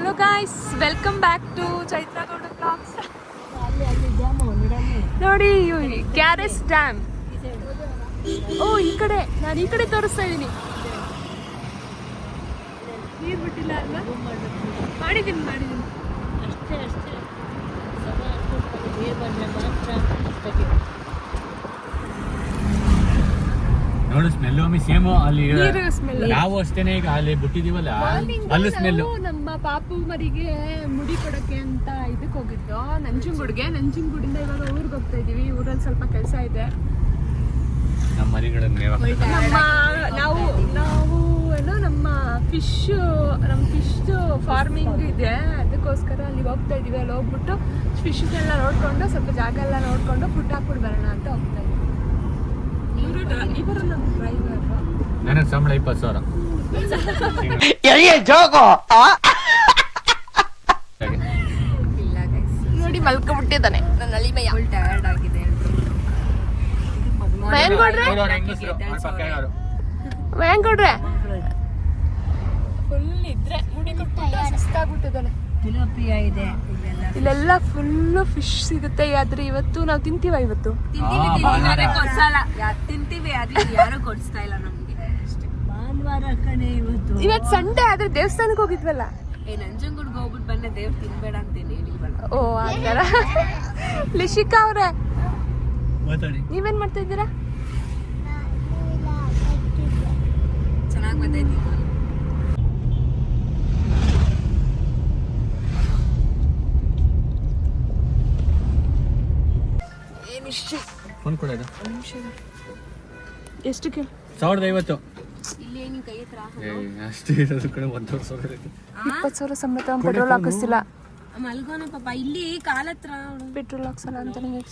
Hello guys welcome back to Chaitra Gowda blogs ನೋಡಿ KRS dam ಓ ಈ ಕಡೆ ನಾನು ಈ ಕಡೆ ತೋರಿಸ್ತಾ ಇದ್ದೀನಿ. ನೀರು ಬಿಟ್ಟಿಲ್ಲ ಅಲ್ವಾ? ಮಾಡಿದ್ದೀನಿ ಮಾಡಿದ್ದೀನಿ. ಅಷ್ಟೇ ಅಷ್ಟೇ. ನೋಡು ಸ್ಮೆಲ್ ಒಮ್ಮೆ ಸೇಮ್ ಅಲ್ಲಿ ನಾವು ಅಷ್ಟೇನೆ ಈಗ ಅಲ್ಲಿ ಬಿಟ್ಟಿದೀವಲ್ಲ ಅಲ್ಲಿ ಸ್ಮೆಲ್ ಪಾಪು ಮರಿಗೆ ಮುಡಿ ಕೊಡಕ್ಕೆ ಅಂತ ಇದಕ್ಕೆ ಹೋಗಿದ್ದು ನಂಜನಗೂಡ್ಗೆ ನಂಜನಗೂಡಿಂದ ಇವಾಗ ಊರಿಗೆ ಹೋಗ್ತಾ ಇದೀವಿ. ಊರಲ್ಲಿ ಸ್ವಲ್ಪ ಕೆಲಸ ಇದೆ. ನಮ್ಮ ನಾವು ನಾವು ಏನೋ ನಮ್ಮ ಫಿಶ್ ನಮ್ಮ ಫಿಶ್ ಫಾರ್ಮಿಂಗ್ ಇದೆ. ಅದಕ್ಕೋಸ್ಕರ ಅಲ್ಲಿ ಹೋಗ್ತಾ ಇದೀವಿ. ಅಲ್ಲಿ ಹೋಗ್ಬಿಟ್ಟು ಫಿಶ್ಗೆಲ್ಲ ನೋಡ್ಕೊಂಡು ಸ್ವಲ್ಪ ಜಾಗ ಎಲ್ಲ ನೋಡ್ಕೊಂಡು ಫುಡ್ ಹಾಕ್ಬಿಟ್ಟು ಬರೋಣ ಅಂತ ಹೋಗ್ತಾ ಇದೀವಿ. ಇವರು ಇವರು ನಮ್ಮ ಡ್ರೈವರ್ ನನಗೆ ಸಂಬಳ ಇಪ್ಪತ್ತು ಸಾವಿರ. ಹಾಗೆ. ನೋಡಿ ಮಲ್ಕೊಂಡ್ಬಿಟ್ಟಿದ್ದಾನೆ. ನನ್ನ ಅಲಿಮಯ್ಯ ಟಯರ್ಡ್ ಆಗಿದೆ. ಮಯನ್ ಕೊಡ್ರೆ? ನೋಡು ಅವ್ರ ಹೆಂಗಸ್ರು, ಅವ್ರ ಪಕ್ಕ ಯಾರು? ಮಯನ್ ಕೊಡ್ರೆ? ಫುಲ್ ಇದ್ರೆ ಮುಡಿ ಕೊಟ್ಬಿಟ್ಟು ಸುಸ್ತಾಗ್ಬಿಟ್ಟಿದ್ದಾನೆ ತಿಲೋಪಿಯ ಇದೆ. ಇಲ್ಲೆಲ್ಲ ಫುಲ್ಲು ಫಿಶ್ ಸಿಗುತ್ತೆ. ಆದ್ರೆ ಇವತ್ತು ನಾವು ತಿಂತೀವ ಇವತ್ತು? ತಿಂತೀವಿ ತಿಂತೀವಿ. ಭಾನುವಾರ. ಯಾರೇ ಕೊಡ್ಸಲ್ಲ. ಯಾ- ತಿಂತೀವಿ ಅದೇ ಯಾರು ಕೊಡಿಸ್ತಾ ಇಲ್ಲ ನಮ್ಗೆ. ಅಷ್ಟೇ ಭಾನುವಾರ ಕಣೆ ಇವತ್ತು. ಇವತ್ತು ಸಂಡೇ ಆದ್ರೆ ದೇವಸ್ಥಾನಕ್ಕೆ ಹೋಗಿದ್ವಲ್ಲ? ಏ ನಂಜನಗೂಡ್ಗೆ ಹೋಗ್ಬಿಟ್ಟು ಬಂದೆ ದೇವ್ರು ತಿನ್ಬೇಡ ಅಂತೇನೆ. ಓ ಆ ಥರ ಲಿಶಿಕಾ ಅವ್ರೆ ಮಾತಾಡಿ. ನೀವೇನ್ ಮಾಡ್ತಾ ಇದ್ದೀರಾ? ಚೆನ್ನಾಗಿ ಬಂದೈತಿ ಇದು. ಏನಿಷ್ಟು ಫೋನ್ ಕೊಡೋದು ಎಷ್ಟು ಕೇಳ ಸಾವಿರದ ಐವತ್ತು. ಅಷ್ಟೇ ಇರೋದು ಕಡೆ ಸಾವಿರ. ಇಪ್ಪತ್ತು ಸಾವಿರ ಸಂಬಳ ಪೆಟ್ರೋಲ್ ಹಾಕಿಸ್ತಿಲ್ಲ. ಮಲ್ಗೋನೆ ಪಾಪ ಇಲ್ಲಿ ಕಾಲ ಹತ್ರ ಪೆಟ್ರೋಲ್ ಹಾಕ್ಸಲ್ಲ ಅಂತ ನಿಮಗೆ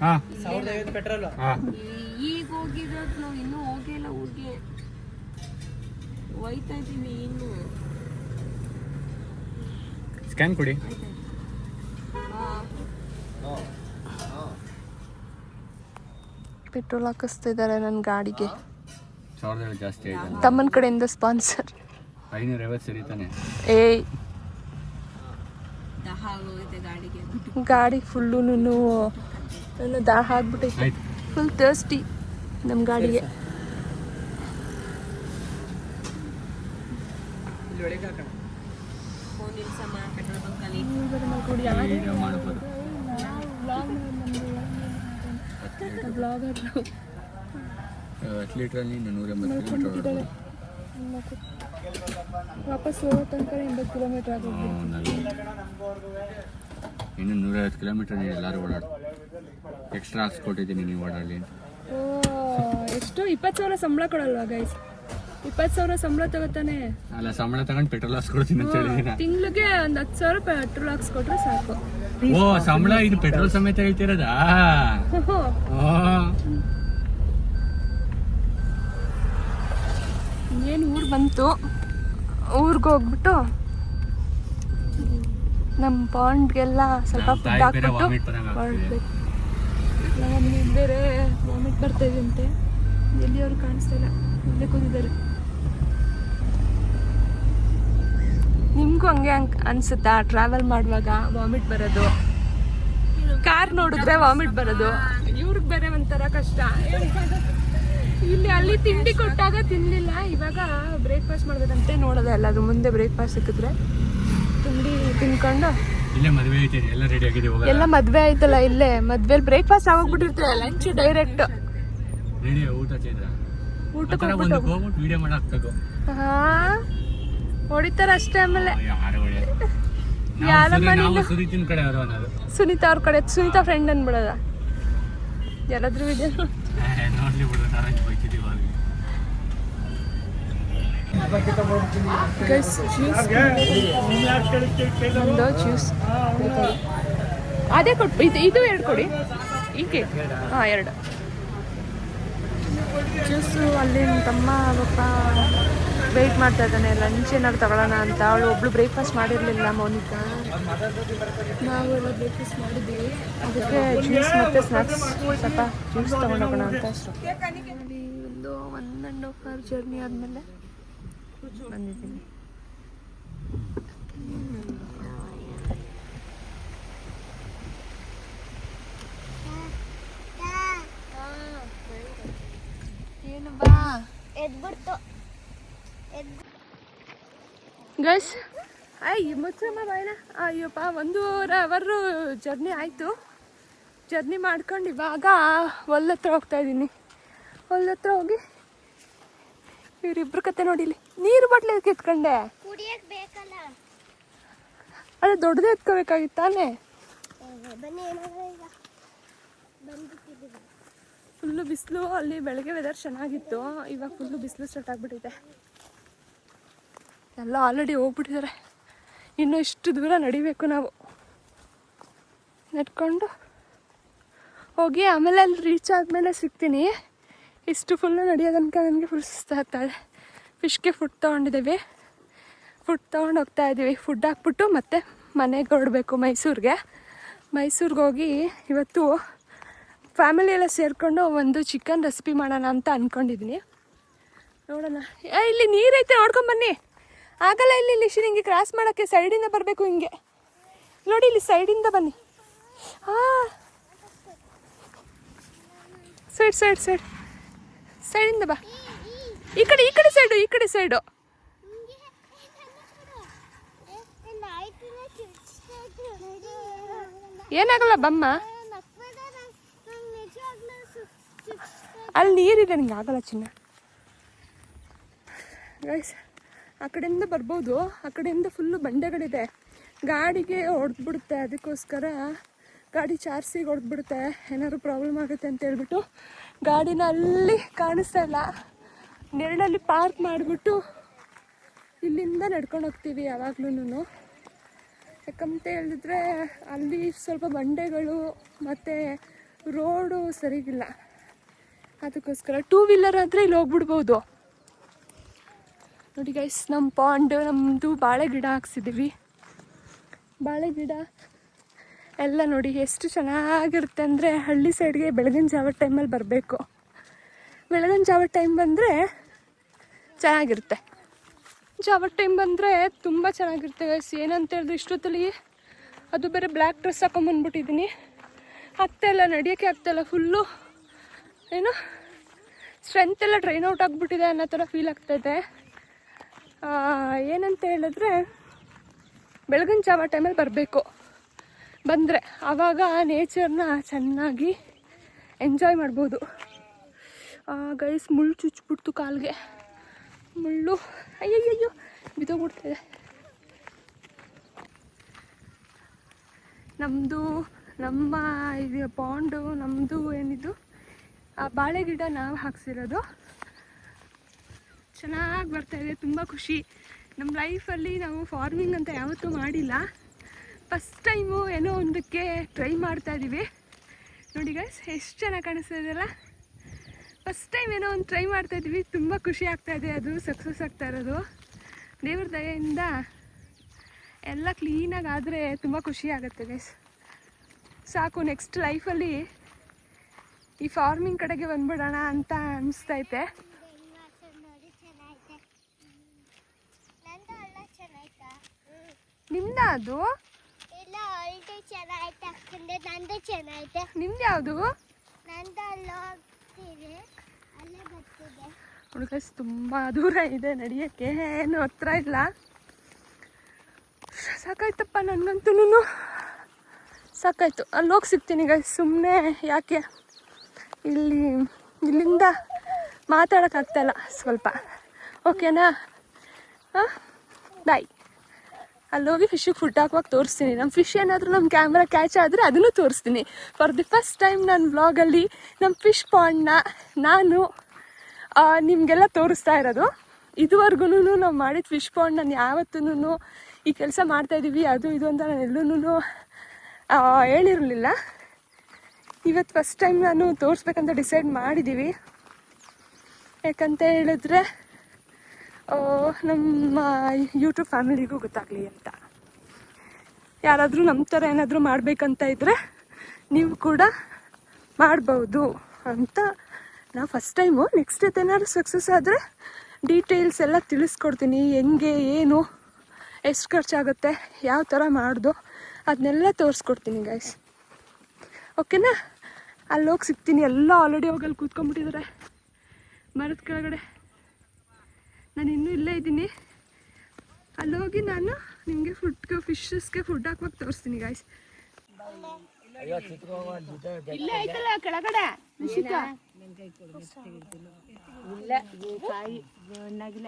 ಹಾ. ಹಾ. ಈಗ ಹೋಗಿರೋದು ನಾವು ಇನ್ನೂ ಹೋಗಿಲ್ಲ ಊರಿಗೆ. ಹೋಯ್ತಾ ಇದೀವಿ ಇನ್ನು. ಸ್ಕ್ಯಾನ್ ಕೊಡಿ. ಪೆಟ್ರೋಲ್ ಹಾಕಿಸ್ತಾ ಇದ್ದಾರೆ ನನ್ನ ಗಾಡಿಗೆ. ಸಾವಿರದ ಜಾಸ್ತಿ ತಮ್ಮನ ಕಡೆಯಿಂದ ಸ್ಪಾನ್ಸರ್. ಐನೂರ ಐವತ್ತು ಸರಿ ತಾನೆ. ಏಯ್. ಗಾಡಿ ಫುಲ್ಲು ನಾನು ದಾಹ ಆಗ್ಬಿಟ್ಟೈತೆ ಫುಲ್ ತರ್ಸ್ಟಿ ನಮ್ಮ ಗಾಡಿಗೆ. ಹತ್ತು ಲೀಟ್ರಲ್ಲಿ ನೂರ ಎಂಬತ್ತು ವಾಪಸ್ ಹೋಗೋ ತನಕ ಎಂಬತ್ತು ಕಿಲೋಮೀಟರ್ ಆಗೋದು ಇನ್ನು ನೂರೈವತ್ತು ಕಿಲೋಮೀಟರ್ ನೀವು ಎಲ್ಲರೂ ಓಡಾಡು. ಎಕ್ಸ್ಟ್ರಾ ಹಾಕ್ಸ್ಕೊಟ್ಟಿದ್ದೀನಿ ನೀವು ಓಡಾಡಲಿ ಓ ಎಷ್ಟು ಇಪ್ಪತ್ತು ಸಾವಿರ ಸಂಬಳ ಕೊಡಲ್ವಾ ಗೈಸ್ ಇಪ್ಪತ್ತು ಸಾವಿರ ಸಂಬಳ ತಗೋತಾನೆ. ಅಲ್ಲ ಸಂಬಳ ತಗೊಂಡು ಪೆಟ್ರೋಲ್ ಹಾಕ್ಸ್ಕೊಡ್ತೀನಿ ಅಂತ ಹೇಳಿದಿನ? ತಿಂಗ್ಳಿಗೆ ಒಂದು ಹತ್ತು ಸಾವಿರ ಪೆಟ್ರೋಲ್ ಹಾಕ್ಸ್ಕೊಟ್ರೆ ಸಾಕು. ಓ ಸಂಬಳ ಇದು ಪೆಟ್ರೋಲ್ ಸಮೇತ ಹೇಳ್ತಿರೋದಾ? ಏನು ಊರು ಬಂತು? ಊರಿಗೆ ಹೋಗ್ಬಿಟ್ಟು ನಮ್ಮ ಪಾಂಡ್ಗೆಲ್ಲ ಸ್ವಲ್ಪ ಫುಡ್ ಹಾಕ್ಬಿಟ್ಟು. ಹೊರಡ್ಬೇಕು. ನಮಗೆ ಬೇರೆ ವಾಮಿಟ್ ಬರ್ತಾ ಇದೆಯಂತೆ ಎಲ್ಲಿಯವರು ಕಾಣಿಸ್ತಾ ಇಲ್ಲ. ಇಲ್ಲೇ ಕೂತಿದ್ದಾರೆ. ನಿಮ್ಗೂ ಹಂಗೆ ಹಂಗ್ ಅನ್ಸುತ್ತಾ ಟ್ರಾವೆಲ್ ಮಾಡುವಾಗ ವಾಮಿಟ್ ಬರೋದು? ಕಾರ್ ನೋಡಿದ್ರೆ ವಾಮಿಟ್ ಬರೋದು? ಇವ್ರಿಗೆ ಬೇರೆ ಒಂಥರ ಕಷ್ಟ. ಇಲ್ಲಿ ಅಲ್ಲಿ ತಿಂಡಿ ಕೊಟ್ಟಾಗ ತಿನ್ಲಿಲ್ಲ. ಇವಾಗ ಬ್ರೇಕ್ಫಾಸ್ಟ್ ಮಾಡ್ಬೇಕಂತೆ ನೋಡೋದೆ ಎಲ್ಲಾದ್ರೂ ಮುಂದೆ ಬ್ರೇಕ್ಫಾಸ್ಟ್ ಸಿಕ್ಕಿದ್ರೆ ತಿಂಡಿ ತಿನ್ಕೊಂಡು ಇಲ್ಲೇ ಮದುವೆ ಐತೆ ಎಲ್ಲ ರೆಡಿ ಆಗಿದೆ ಎಲ್ಲ ಮದ್ವೆ ಆಯ್ತಲ್ಲ ಇಲ್ಲೇ. ಮದ್ವೆಲಿ ಬ್ರೇಕ್ಫಾಸ್ಟ್ ಆಗೋಗ್ಬಿಟ್ಟಿರ್ತದೆ ಲಂಚ್ ಡೈರೆಕ್ಟ್ ರೆಡಿ ಊಟ ಚೈತ್ರ ಊಟಕ್ಕೆ ಹೋಗ್ಬಿಟ್ಟು ಹೋಗ್ಬಿಟ್ಟು ವಿಡಿಯೋ ಹಾ ಹೊಡಿತಾರ ಅಷ್ಟೇ ಆಮೇಲೆ. ಯಾರು ಕಡೆ ಸುನೀತಾ ಅವ್ರ ಕಡೆ ಸುನೀತಾ ಫ್ರೆಂಡ್ ಅನ್ಬಿಡದ. ಯಾರಾದ್ರೂ ವಿಡಿಯೋ ನೋಡ್ಲಿ ಗೈಸ್ ಜ್ಯೂಸ್ ಒಂದು ಜ್ಯೂಸ್ ಅದೇ ಕೊಟ್ಟು ಇದು ಇದು ಎರಡು ಕೊಡಿ. ಈ ಕೇಕ್ ಹಾಂ ಎರಡು. ಜ್ಯೂಸು ಅಲ್ಲಿ ನಮ್ಮ ತಮ್ಮ ಪಪ್ಪ ವೆಯ್ಟ್ ಮಾಡ್ತಾ ಇದ್ದಾನೆ. ಲಂಚ್ ಏನಾದ್ರು ತಗೊಳ್ಳೋಣ ಅಂತ. ಅವಳು ಒಬ್ಳು ಬ್ರೇಕ್ಫಾಸ್ಟ್ ಮಾಡಿರಲಿಲ್ಲ ಮೌನಿಕಾ. ನಾವು ಎಲ್ಲ ಬ್ರೇಕ್ಫಾಸ್ಟ್ ಮಾಡಿದ್ವಿ. ಅದಕ್ಕೆ ಜ್ಯೂಸ್ ಮತ್ತು ಸ್ನಾಕ್ಸ್ ಸ್ವಲ್ಪ ಜ್ಯೂಸ್ ತೊಗೊಂಡೋಗೋಣ ಅಂತ ಅಷ್ಟು. ಒಂದು one and half hour journey ಆದಮೇಲೆ ಬಂದಿದ್ದೀನಿ. ಗೈಸ್ ಆಯ್ ಮುಚ್ಚಮ್ಮ ಬಾಯ್ನ. ಅಯ್ಯಪ್ಪ ಒಂದೂವರೆ ಅವರು ಜರ್ನಿ ಆಯಿತು. ಜರ್ನಿ ಮಾಡ್ಕೊಂಡು ಇವಾಗ ಹೊಲ್ಲತ್ರ ಹೋಗ್ತಾ ಇದ್ದೀನಿ. ಹೊಲ್ಲತ್ರ ಹೋಗಿ ಇವರಿಬ್ಬರು ಕತೆ ನೋಡಿಲಿ. ನೀರು ಬಾಟ್ಲಿ ಇಟ್ಕೊಂಡೆ ಎತ್ಕೊಂಡೆ? ಅದೇ ದೊಡ್ಡದೇ ಎತ್ಕೋಬೇಕಾಗಿತ್ತು ತಾನೇ? ಏ, ಬನ್ನಿ ಏನಾದ್ರು ಈಗ ಬಂದ್ಬಿಟ್ಟಿದ್ದೀವಿ. ಫುಲ್ಲು ಬಿಸಿಲು ಅಲ್ಲಿ ಬೆಳಗ್ಗೆ ವೆದರ್ ಚೆನ್ನಾಗಿತ್ತು. ಇವಾಗ ಫುಲ್ಲು ಬಿಸಿಲು ಸ್ಟಾರ್ಟ್ ಆಗಿಬಿಟ್ಟಿದೆ. ಎಲ್ಲ ಆಲ್ರೆಡಿ ಹೋಗ್ಬಿಟ್ಟಿದ್ದಾರೆ ಇನ್ನು ಇಷ್ಟು ದೂರ ನಡಿಬೇಕು ನಾವು. ನಡ್ಕೊಂಡು ಹೋಗಿ ಆಮೇಲೆ ಅಲ್ಲಿ ರೀಚ್ ಆದಮೇಲೆ ಸಿಗ್ತೀನಿ. ಇಷ್ಟು ಫುಲ್ಲು ನಡೆಯೋದನ್ಕ ನನಗೆ ಫುಲ್ ಸುಸ್ತಾಗ್ತಾಯಿದೆ ಫಿಶ್ಗೆ ಫುಡ್ ತೊಗೊಂಡಿದ್ದೀವಿ. ಫುಡ್ ತೊಗೊಂಡು ಹೋಗ್ತಾ ಇದ್ದೀವಿ. ಫುಡ್ ಹಾಕ್ಬಿಟ್ಟು ಮತ್ತೆ ಮನೆಗೆ ಹೊರಡಬೇಕು ಮೈಸೂರಿಗೆ. ಮೈಸೂರಿಗೆ ಹೋಗಿ ಇವತ್ತು ಫ್ಯಾಮಿಲಿ ಎಲ್ಲ ಸೇರಿಕೊಂಡು ಒಂದು ಚಿಕನ್ ರೆಸಿಪಿ ಮಾಡೋಣ ಅಂತ ಅಂದ್ಕೊಂಡಿದ್ದೀನಿ ನೋಡೋಣ. ಇಲ್ಲಿ ನೀರೈತೆ ನೋಡ್ಕೊಂಬನ್ನಿ ಆಗಲ್ಲ ಇಲ್ಲಿ ಇಲ್ಲಿ ಹಿಂಗೆ ಕ್ರಾಸ್ ಮಾಡೋಕ್ಕೆ ಸೈಡಿಂದ ಬರಬೇಕು ಹಿಂಗೆ. ನೋಡಿ ಇಲ್ಲಿ ಸೈಡಿಂದ ಬನ್ನಿ. ಹಾಂ ಸೈಡ್ ಸೈಡ್ ಸೈಡ್ ಸೈಡಿಂದ ಬಾ. ಈ ಕಡೆ ಈ ಕಡೆ ಸೈಡು ಈ ಕಡೆ ಸೈಡು ಏನಾಗಲ್ಲ ಬಮ್ಮ? ಅಲ್ಲಿ ನೀರಿದೆ, ನಿಂಗೆ ಆಗಲ್ಲ ಚಿನ್ನ. ಗೈಸ್ ಆ ಕಡೆಯಿಂದ ಬರ್ಬೋದು. ಆ ಕಡೆಯಿಂದ ಫುಲ್ಲು ಬಂಡೆಗಳಿದೆ. ಗಾಡಿಗೆ ಹೊಡೆದ್ಬಿಡುತ್ತೆ, ಅದಕ್ಕೋಸ್ಕರ ಗಾಡಿ ಚಾರ್ಸಿಗೆ ಹೊಡೆದ್ಬಿಡುತ್ತೆ. ಏನಾದ್ರು ಪ್ರಾಬ್ಲಮ್ ಆಗುತ್ತೆ ಅಂತ ಹೇಳ್ಬಿಟ್ಟು ಗಾಡಿನ ಅಲ್ಲಿ ಕಾಣಿಸ್ತಾ ಇಲ್ಲ. ನೆರಳಲ್ಲಿ ಪಾರ್ಕ್ ಮಾಡಿಬಿಟ್ಟು ಇಲ್ಲಿಂದ ನಡ್ಕೊಂಡು ಹೋಗ್ತೀವಿ ಯಾವಾಗ್ಲೂ ಯಾಕಂತ ಹೇಳಿದ್ರೆ ಅಲ್ಲಿ ಸ್ವಲ್ಪ ಬಂಡೆಗಳು ಮತ್ತು ರೋಡು ಸರಿಗಿಲ್ಲ. ಅದಕ್ಕೋಸ್ಕರ ಟೂ ವೀಲರ್ ಆದರೆ ಇಲ್ಲಿ ಹೋಗ್ಬಿಡ್ಬೋದು. ನೋಡಿ ಗೈಸ್ ನಮ್ಮ ಪಾಂಡ್ ನಮ್ಮದು ಬಾಳೆ ಗಿಡ ಹಾಕ್ಸಿದ್ದೀವಿ ಬಾಳೆ ಗಿಡ ಎಲ್ಲ ನೋಡಿ ಎಷ್ಟು ಚೆನ್ನಾಗಿರುತ್ತೆ ಅಂದರೆ ಹಳ್ಳಿ ಸೈಡ್ಗೆ ಬೆಳಗಿನ ಜಾವ ಟೈಮಲ್ಲಿ ಬರಬೇಕು. ಬೆಳಗಿನ ಜಾವ ಟೈಮ್ ಬಂದರೆ ಚೆನ್ನಾಗಿರುತ್ತೆ. ಜಾವ ಟೈಮ್ ಬಂದರೆ ತುಂಬ ಚೆನ್ನಾಗಿರುತ್ತೆ ಗೈಸ್ ಏನಂತ ಹೇಳಿದ್ರೆ ಇಷ್ಟೊತ್ತಲ್ಲಿ ಅದು ಬೇರೆ ಬ್ಲ್ಯಾಕ್ ಡ್ರೆಸ್ ಹಾಕೊಂಬಂದ್ಬಿಟ್ಟಿದ್ದೀನಿ ಆಗ್ತಾಯಿಲ್ಲ ನಡೆಯೋಕ್ಕೆ ಆಗ್ತಾಯಿಲ್ಲ ಫುಲ್ಲು ಏನು ಸ್ಟ್ರೆಂತ್ ಎಲ್ಲ ಡ್ರೈನ್ ಔಟ್ ಆಗಿಬಿಟ್ಟಿದೆ ಅನ್ನೋ ಥರ ಫೀಲ್ ಆಗ್ತಾಯಿದೆ ಏನಂತ ಹೇಳಿದ್ರೆ ಬೆಳಗಿನ ಜಾವ ಟೈಮಲ್ಲಿ ಬರಬೇಕು. ಬಂದರೆ ಆವಾಗ ನೇಚರ್ನ ಚೆನ್ನಾಗಿ ಎಂಜಾಯ್ ಮಾಡ್ಬೋದು. ಗೈಸ್ ಮುಳ್ಳು ಚುಚ್ಬಿಡ್ತು ಕಾಲಿಗೆ. ಮುಳ್ಳು. ಅಯ್ಯಯ್ಯಯ್ಯೋ ಬಿದ್ದೋಗ್ಬಿಡ್ತಿದೆ ನಮ್ಮದು ನಮ್ಮ ಇದು ಪಾಂಡು ನಮ್ಮದು ಏನಿದು? ಆ ಬಾಳೆ ಗಿಡ ನಾವು ಹಾಕ್ಸಿರೋದು. ಚೆನ್ನಾಗಿ ಬರ್ತಾಯಿದೆ ತುಂಬ ಖುಷಿ. ನಮ್ಮ ಲೈಫಲ್ಲಿ ನಾವು ಫಾರ್ಮಿಂಗ್ ಅಂತ ಯಾವತ್ತೂ ಮಾಡಿಲ್ಲ. ಫಸ್ಟ್ ಟೈಮು ಏನೋ ಒಂದಕ್ಕೆ ಟ್ರೈ ಮಾಡ್ತಾ ಇದ್ದೀವಿ ನೋಡಿ ಗೈಸ್ ಎಷ್ಟು ಚೆನ್ನಾಗಿ ಕಾಣಿಸ್ತಾ ಇದೆಯಲ್ಲ ಫಸ್ಟ್ ಟೈಮ್ ಏನೋ ಒಂದು ಟ್ರೈ ಮಾಡ್ತಾ ಇದ್ವಿ. ತುಂಬ ಖುಷಿ ಆಗ್ತಾ ಇದೆ ಅದು ಸಕ್ಸಸ್ ಆಗ್ತಾ ಇರೋದು. ದೇವ್ರ ದಯೆಯಿಂದ ಎಲ್ಲ ಕ್ಲೀನಾಗಿ ಆದರೆ ತುಂಬ ಖುಷಿ ಆಗುತ್ತೆ ಗೈಸ್ ಸಾಕು ನೆಕ್ಸ್ಟ್ ಲೈಫಲ್ಲಿ ಈ ಫಾರ್ಮಿಂಗ್ ಕಡೆಗೆ ಬಂದ್ಬಿಡೋಣ ಅಂತ ಅನಿಸ್ತೈತೆ ನಿಮ್ದ ಅದು? ನಿಮ್ದು ಯಾವುದು? ಹುಡುಗಸ್ ತುಂಬ ದೂರ ಇದೆ ನಡೆಯೋಕ್ಕೆ. ಏನು ಹತ್ರ ಇಲ್ಲ. ಸಾಕಾಯ್ತಪ್ಪ ನನಗಂತೂ ಸಾಕಾಯ್ತು. ಅಲ್ಲಿ ಹೋಗಿ ಸಿಗ್ತೀನಿ ಈಗ ಸುಮ್ಮನೆ ಯಾಕೆ? ಇಲ್ಲಿ, ಇಲ್ಲಿಂದ ಮಾತಾಡೋಕ್ಕಾಗ್ತಾಯಿಲ್ಲ ಸ್ವಲ್ಪ. ಓಕೆನಾ ಹಾಂ? ಬಾಯ್ ಅಲ್ಲಿ ಹೋಗಿ ಫಿಶಿಗೆ ಫುಡ್ ಹಾಕುವಾಗ ತೋರಿಸ್ತೀನಿ. ನಮ್ಮ ಫಿಶ್ ಏನಾದರೂ ನಮ್ಮ ಕ್ಯಾಮ್ರಾ ಕ್ಯಾಚ್ ಆದರೆ ಅದನ್ನು ತೋರಿಸ್ತೀನಿ. ಫಾರ್ ದಿ ಫಸ್ಟ್ ಟೈಮ್ ನನ್ನ ವ್ಲಾಗಲ್ಲಿ ನಮ್ಮ ಫಿಶ್ ಪಾಂಡ್ನ ನಾನು ನಿಮಗೆಲ್ಲ ತೋರಿಸ್ತಾ ಇರೋದು. ಇದುವರೆಗೂ ನಾವು ಮಾಡಿದ ಫಿಶ್ ಪಾಂಡ್ ನಾನು ಯಾವತ್ತೂ ಈ ಕೆಲಸ ಮಾಡ್ತಾಯಿದ್ದೀವಿ ಅದು ಇದು ಅಂತ ನಾನು ಎಲ್ಲೂ ಹೇಳಿರಲಿಲ್ಲ. ಇವತ್ತು ಫಸ್ಟ್ ಟೈಮ್ ನಾನು ತೋರಿಸ್ಬೇಕಂತ ಡಿಸೈಡ್ ಮಾಡಿದ್ದೀವಿ ಯಾಕಂತ ಹೇಳಿದ್ರೆ ನಮ್ಮ ಯೂಟ್ಯೂಬ್ ಫ್ಯಾಮಿಲಿಗೂ ಗೊತ್ತಾಗಲಿ ಅಂತ. ಯಾರಾದರೂ ನಮ್ಮ ಥರ ಏನಾದರೂ ಮಾಡಬೇಕಂತ ಇದ್ದರೆ ನೀವು ಕೂಡ ಮಾಡ್ಬೋದು ಅಂತ ನಾ ಫಸ್ಟ್ ಟೈಮು ನೆಕ್ಸ್ಟ್ ಡೇತ್ ಏನಾದ್ರು ಸಕ್ಸಸ್ ಆದರೆ ಡೀಟೇಲ್ಸ್ ಎಲ್ಲ ತಿಳಿಸ್ಕೊಡ್ತೀನಿ. ಹೆಂಗೆ, ಏನು, ಎಷ್ಟು ಖರ್ಚಾಗುತ್ತೆ, ಯಾವ ಥರ ಮಾಡ್ದು ಅದನ್ನೆಲ್ಲ ತೋರಿಸ್ಕೊಡ್ತೀನಿ ಗೈಸ್ ಓಕೆನಾ ಅಲ್ಲಿ ಹೋಗಿ ಸಿಗ್ತೀನಿ. ಎಲ್ಲ ಆಲ್ರೆಡಿ ಹೋಗಿ ಅಲ್ಲಿ ಕೂತ್ಕೊಂಡ್ಬಿಟ್ಟಿದ್ದಾರೆ ಮರದ ಕೆಳಗಡೆ. ನಾನು ಇನ್ನೂ ಇಲ್ಲೇ ಇದ್ದೀನಿ. ಅಲ್ಲಿ ಹೋಗಿ ನಾನು ನಿಮಗೆ ಫುಡ್ಗೆ ಫಿಶಸ್ಗೆ ಫುಡ್ ಹಾಕುವಾಗ ತೋರಿಸ್ತೀನಿ ಗಾಯ್ಸ್ ಇಲ್ಲೇ ಐತಲ್ಲ ಕೆಳಗಡೆ? ನಿಶಿಕ ಇಲ್ಲ. ಕಾಯಿ ಹಣ್ಣಾಗಿಲ್ಲ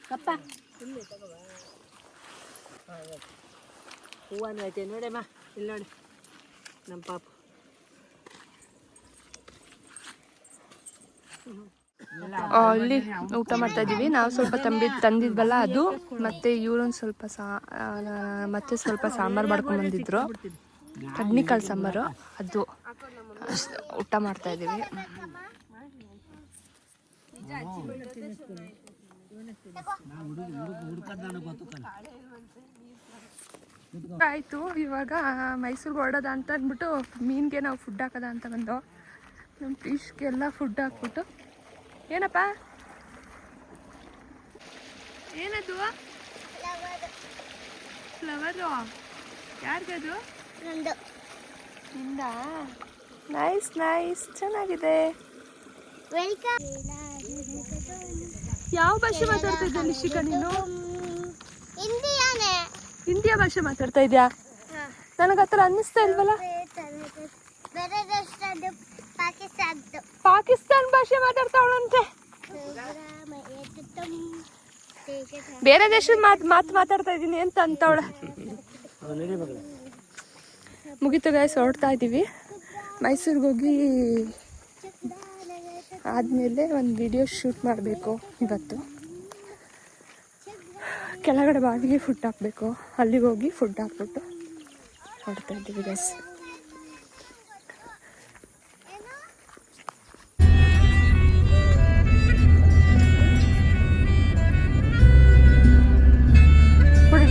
ಕಪ್ಪ. ಹೂವನ್ನು ಐತೆ ನೋಡಮ್ಮ ಇಲ್ಲಿ ನೋಡಿ ನಮ್ಮ ಪಾಪು. ಅಲ್ಲಿ ಊಟ ಮಾಡ್ತಾ ಇದೀವಿ ನಾವು ಸ್ವಲ್ಪ ತಂಬಿ ತಂದಿದ್ವಲ್ಲ ಅದು. ಮತ್ತೆ ಇವಳೊಂದು ಸ್ವಲ್ಪ ಸಾ ಮತ್ತೆ ಸ್ವಲ್ಪ ಸಾಂಬಾರು ಮಾಡ್ಕೊಂಡು ಬಂದಿದ್ರು. ಕಡ್ನಿಕಾಳು ಸಾಂಬಾರು, ಅದು. ಊಟ ಮಾಡ್ತಾ ಇದೀವಿ ಆಯ್ತು, ಇವಾಗ ಮೈಸೂರಿಗೆ ಹೊರಡೋದ ಅಂತ ಅಂದ್ಬಿಟ್ಟು ಮೀನಿಗೆ ನಾವು ಫುಡ್ ಹಾಕೋದ ಅಂತ ಬಂದು. ನಮ್ಮ ಫಿಶ್ಗೆಲ್ಲ ಫುಡ್ ಹಾಕ್ಬಿಟ್ಟು ಏನಪ್ಪ? ಏನದು? ಫ್ಲವರು ಯಾರಿಗದು? ನಂದು. ನೈಸ್ ನೈಸ್ ಚೆನ್ನಾಗಿದೆ. ಯಾವ ಭಾಷೆ ಮಾತಾಡ್ತಾ ಇದ್ದೆ ನಿಶಿಕ ನೀನು? ಹಿಂದಿಯ ಭಾಷೆ ಮಾತಾಡ್ತಾ ಇದ್ಯಾ? ನನಗೆ ಹತ್ರ ಥರ ಅನ್ನಿಸ್ತಾ ಇಲ್ವಲ್ಲ? ಪಾಕಿಸ್ತಾನದ್ದು. ಪಾಕಿಸ್ತಾನ್ ಭಾಷೆ ಮಾತಾಡ್ತಾವಳಂತೆ ಬೇರೆ ದೇಶದ ಮಾತು ಮಾತು ಮಾತಾಡ್ತಾ ಇದ್ದೀನಿ ಅಂತ ಅಂತವಳ ಮುಗಿತು ಗಾಯ್ಸ್ ಹೊರಡ್ತಾ ಇದ್ದೀವಿ ಮೈಸೂರಿಗೆ ಹೋಗಿ ಆದಮೇಲೆ ಒಂದು ವಿಡಿಯೋ ಶೂಟ್ ಮಾಡಬೇಕು ಇವತ್ತು. ಕೆಳಗಡೆ ಬಾವಿಗೆ ಫುಡ್ ಹಾಕಬೇಕು. ಅಲ್ಲಿಗೆ ಹೋಗಿ ಫುಡ್ ಹಾಕ್ಬಿಟ್ಟು ಹೊಡ್ತಾ ಇದ್ದೀವಿ ಗೈಸ್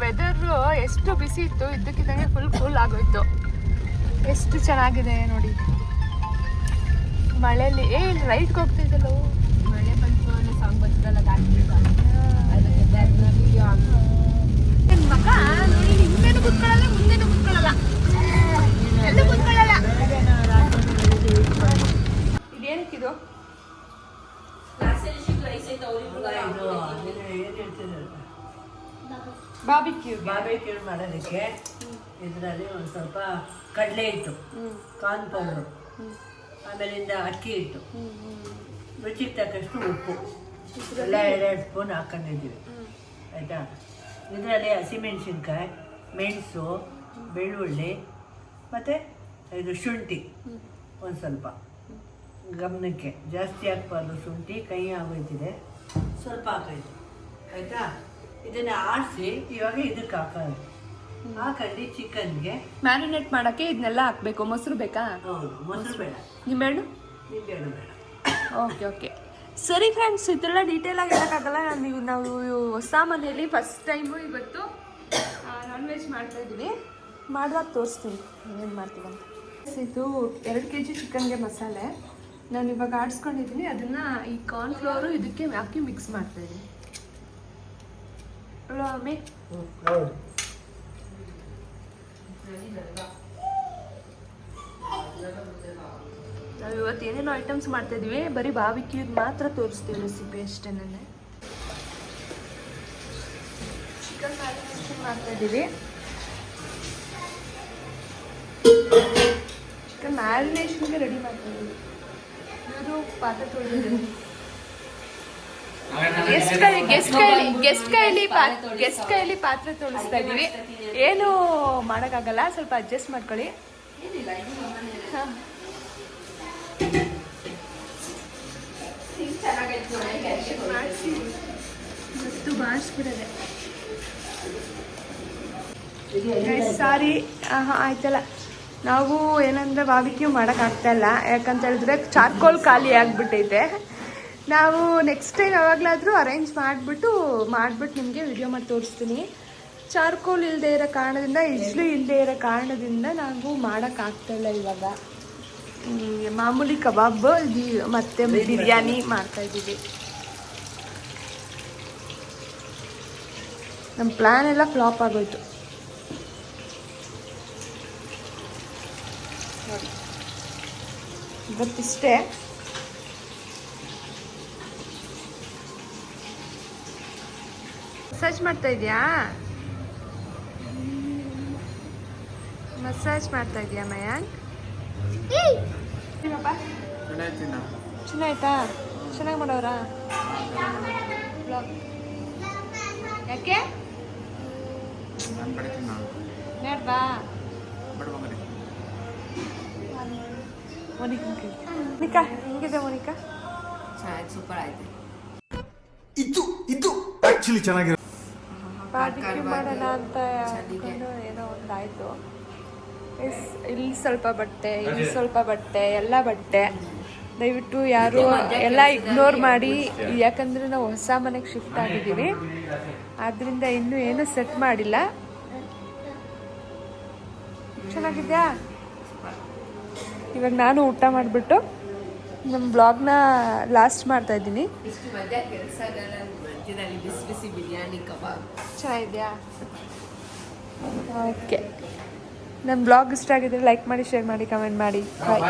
ವೆದರು ಎಷ್ಟು ಬಿಸಿ ಇತ್ತು ಇದ್ದಕ್ಕಿದ್ದಂಗೆ ಫುಲ್ ಕೂಲ್ ಆಗೋಯ್ತು. ಎಷ್ಟು ಚೆನ್ನಾಗಿದೆ ನೋಡಿ. ಮಳೆಯಲ್ಲಿ ಏ ಇಲ್ಲಿ ರೈಟ್ಗೆ ಹೋಗ್ತಿದ್ದಲ್ಲ ಮಳೆ ಬಂತು ಅನ್ನೋ ಸಾಂಗ್ ಬಂತಲ್ಲ ಮಗ? ನೋಡಿ ಹಿಂದೆನೂ ಕುತ್ಕೊಳ್ಳಲ್ಲ ಮುಂದೆನೂ ಕುತ್ಕೊಳ್ಳಲ್ಲ. ಎಲ್ಲೂ ಕುತ್ಕೊಳ್ಳಲ್ಲ. ಇದೇನಕ್ಕಿದು? ಬಾಬಿಕ್ಯೂ ಬಾರ್ಬೇಕ್ಯೂ ಮಾಡೋದಕ್ಕೆ ಇದರಲ್ಲಿ ಒಂದು ಸ್ವಲ್ಪ ಕಡಲೆ ಹಿಟ್ಟು ಕಾರ್ನ್ ಪೌಡ್ರು ಆಮೇಲಿಂದ ಅಕ್ಕಿ ಹಿಟ್ಟು. ರುಚಿಗೆ ತಕ್ಕಷ್ಟು ಉಪ್ಪು. ಎಲ್ಲ ಎರಡೆರಡು ಸ್ಪೂನ್ ಹಾಕೊಂಡಿದ್ದೀವಿ. ಆಯಿತಾ? ಇದರಲ್ಲಿ ಹಸಿಮೆಣಸಿನ್ಕಾಯಿ ಮೆಣಸು ಬೆಳ್ಳುಳ್ಳಿ ಮತ್ತು ಇದು ಶುಂಠಿ. ಒಂದು ಸ್ವಲ್ಪ. ಗಮನಕ್ಕೆ. ಜಾಸ್ತಿ ಹಾಕ್ಬಾರ್ದು ಶುಂಠಿ ಕೈ ಆಗೋಯ್ತಿದೆ. ಸ್ವಲ್ಪ ಹಾಕೈತೆ ಆಯಿತಾ? ಇದನ್ನು ಆಡಿಸಿ ಇವಾಗ ಇದಕ್ಕೆ ಹಾಕೋದು ಹಾಕೊಂಡು ಚಿಕನ್ಗೆ ಮ್ಯಾರಿನೇಟ್ ಮಾಡಕ್ಕೆ ಇದನ್ನೆಲ್ಲ ಹಾಕಬೇಕು. ಮೊಸರು ಬೇಕಾ? ಹೌದು ಮೊಸರು ಬೇಡ. ನಿಂಬೆಹಣ್ಣು ಹೇಳು ಬೇಡ. Okay okay. ಸರಿ ಫ್ರೆಂಡ್ಸ್ ಇದೆಲ್ಲ ಡೀಟೇಲ್ ಆಗಿ ಹೇಳೋಕ್ಕಾಗಲ್ಲ. ನೀವು ನಾವು ಹೊಸ ಮನೆಯಲ್ಲಿ ಫಸ್ಟ್ ಟೈಮು ಇವತ್ತು ನಾನ್ ವೆಜ್ ಮಾಡ್ತಾ ಇದ್ದೀವಿ ಮಾಡುವಾಗ ತೋರಿಸ್ತೀನಿ. ಏನು ಮಾಡ್ತೀವಂತ ಇದು ಎರಡು ಕೆ ಜಿ ಚಿಕನ್ಗೆ ಮಸಾಲೆ. ನಾನು ಇವಾಗ ಆಡಿಸ್ಕೊಂಡಿದ್ದೀನಿ. ಅದನ್ನು ಈ ಕಾರ್ನ್ಫ್ಲೋರು ಇದಕ್ಕೆ ಹಾಕಿ ಮಿಕ್ಸ್ ಮಾಡ್ತಾ ಇದ್ದೀನಿ. ಅಲ್ವಾ ಅಮ್ಮಿ ಹೌದು ನಾವು ಇವತ್ತು ಏನೇನೋ ಐಟಮ್ಸ್ ಮಾಡ್ತಾ ಇದೀವಿ ಬರೀ ಬಾವಿಕ್ಯೂದ್ ಮಾತ್ರ ತೋರಿಸ್ತೀವಿ ರೆಸಿಪಿ ನಾನು. ಚಿಕನ್ ಮ್ಯಾರಿನೇಷನ್ ಮಾಡ್ತಾ ಇದ್ದೀವಿ ಚಿಕನ್ ಮ್ಯಾರಿನೇಷನ್ಗೆ ರೆಡಿ ಮಾಡ್ತಾ ಇದು ಪಾತ್ರೆ ತೊಳೆದಿದ್ದೀವಿ ಗೆಸ್ಟ್ ಕೈ ಗೆಸ್ಟ್ ಕೈಲಿ ಗೆಸ್ಟ್ ಕೈಲಿ ಗೆಸ್ಟ್ ಕೈಲಿ ಪಾತ್ರೆ ತೊಳಿಸ್ತಾ ಇದೀವಿ ಏನು ಮಾಡೋಕ್ಕಾಗಲ್ಲ, ಸ್ವಲ್ಪ ಅಡ್ಜಸ್ಟ್ ಮಾಡ್ಕೊಳ್ಳಿ. ಬಾರಿಸ್ಬಿಡೋದೆ ಸಾರಿ ಆಯ್ತಲ್ಲ. ನಾವು ಏನಂದ್ರೆ ಬಾಬಿಕ್ಯೂ ಮಾಡೋಕ್ಕಾಗ್ತಾಯಿಲ್ಲ ಯಾಕಂತ ಹೇಳಿದ್ರೆ ಚಾರ್ಕೋಲ್ ಖಾಲಿ ಆಗಿಬಿಟ್ಟೈತೆ. ನಾವು ನೆಕ್ಸ್ಟ್ ಟೈಮ್ ಯಾವಾಗಲಾದರೂ ಅರೇಂಜ್ ಮಾಡಿಬಿಟ್ಟು ಮಾಡಿಬಿಟ್ಟು ನಿಮಗೆ ವಿಡಿಯೋ ಮಾಡಿ ತೋರಿಸ್ತೀನಿ. ಚಾರ್ಕೋಲ್ ಇಲ್ಲದೆ ಇರೋ ಕಾರಣದಿಂದ ಇಜ್ಲು ಇಲ್ಲದೆ ಇರೋ ಕಾರಣದಿಂದ ನಾವು ಮಾಡೋಕ್ಕಾಗ್ತಾಯಿಲ್ಲ ಇವಾಗ. ಮಾಮೂಲಿ ಕಬಾಬ್ ಮತ್ತು ಬಿರಿಯಾನಿ ಮಾಡ್ತಾ ಇದ್ದೀವಿ. ನಮ್ಮ ಪ್ಲ್ಯಾನ್ ಎಲ್ಲ ಫ್ಲಾಪ್ ಆಗೋಯ್ತು. ಇವತ್ತಿಷ್ಟೇ. ಮಸಾಜ್ ಮಾಡ್ತಾ ಇದೆಯಾ? ಮಸಾಜ್ ಮಾಡ್ತಾ ಇದೆಯಾ ಮಯಾಂಕ್? ಏನಪ್ಪ ಚೆನ್ನಾಯ್ತಾ ಚೆನ್ನಾಗಿ ಮಾಡೋರಾ? ಯಾಕೆ? ಬೇಡ್ವಾ ಮೋನಿಕಾ ಮೋನಿಕಾ. ಹೆಂಗಿದೆ ಮೋನಿಕಾ? ಸೂಪರ್ ಆಯ್ತು. ಇದು ಇದು ಆಕ್ಚುಲಿ ಚೆನ್ನಾಗಿರೋ ಬಾರ್ಬಿಕ್ಯೂ ಮಾಡೋಣ ಅಂತ ಅನ್ಕೊಂಡು ಏನೋ ಒಂದಾಯ್ತು. ಇಸ್- ಇಲ್ಲಿ ಸ್ವಲ್ಪ ಬಟ್ಟೆ ಇಲ್ಲಿ ಸ್ವಲ್ಪ ಬಟ್ಟೆ ಎಲ್ಲ ಬಟ್ಟೆ. ದಯವಿಟ್ಟು ಯಾರು ಎಲ್ಲ ಇಗ್ನೋರ್ ಮಾಡಿ ಯಾಕಂದ್ರೆ ನಾವು ಹೊಸ ಮನೆಗೆ ಶಿಫ್ಟ್ ಆಗಿದ್ದೀವಿ. ಆದ್ರಿಂದ ಇನ್ನೂ ಏನು ಸೆಟ್ ಮಾಡಿಲ್ಲ. ಚೆನ್ನಾಗಿದ್ಯಾ? ಇವಾಗ ನಾನು ಊಟ ಮಾಡಿಬಿಟ್ಟು ನಮ್ಮ ಬ್ಲಾಗ್ನ ಲಾಸ್ಟ್ ಮಾಡ್ತಾ ಇದ್ದೀನಿ. ಮಧ್ಯದಲ್ಲಿ ಬಿಸಿ ಬಿಸಿ ಬಿರಿಯಾನಿ ಕಬಾಬ್. ಚೆನ್ನಾಗಿದೆಯಾ ಓಕೆ ನನ್ನ ಬ್ಲಾಗ್ ಇಷ್ಟ ಆಗಿದ್ರೆ ಲೈಕ್ ಮಾಡಿ ಶೇರ್ ಮಾಡಿ ಕಮೆಂಟ್ ಮಾಡಿ. ಬಾಯ್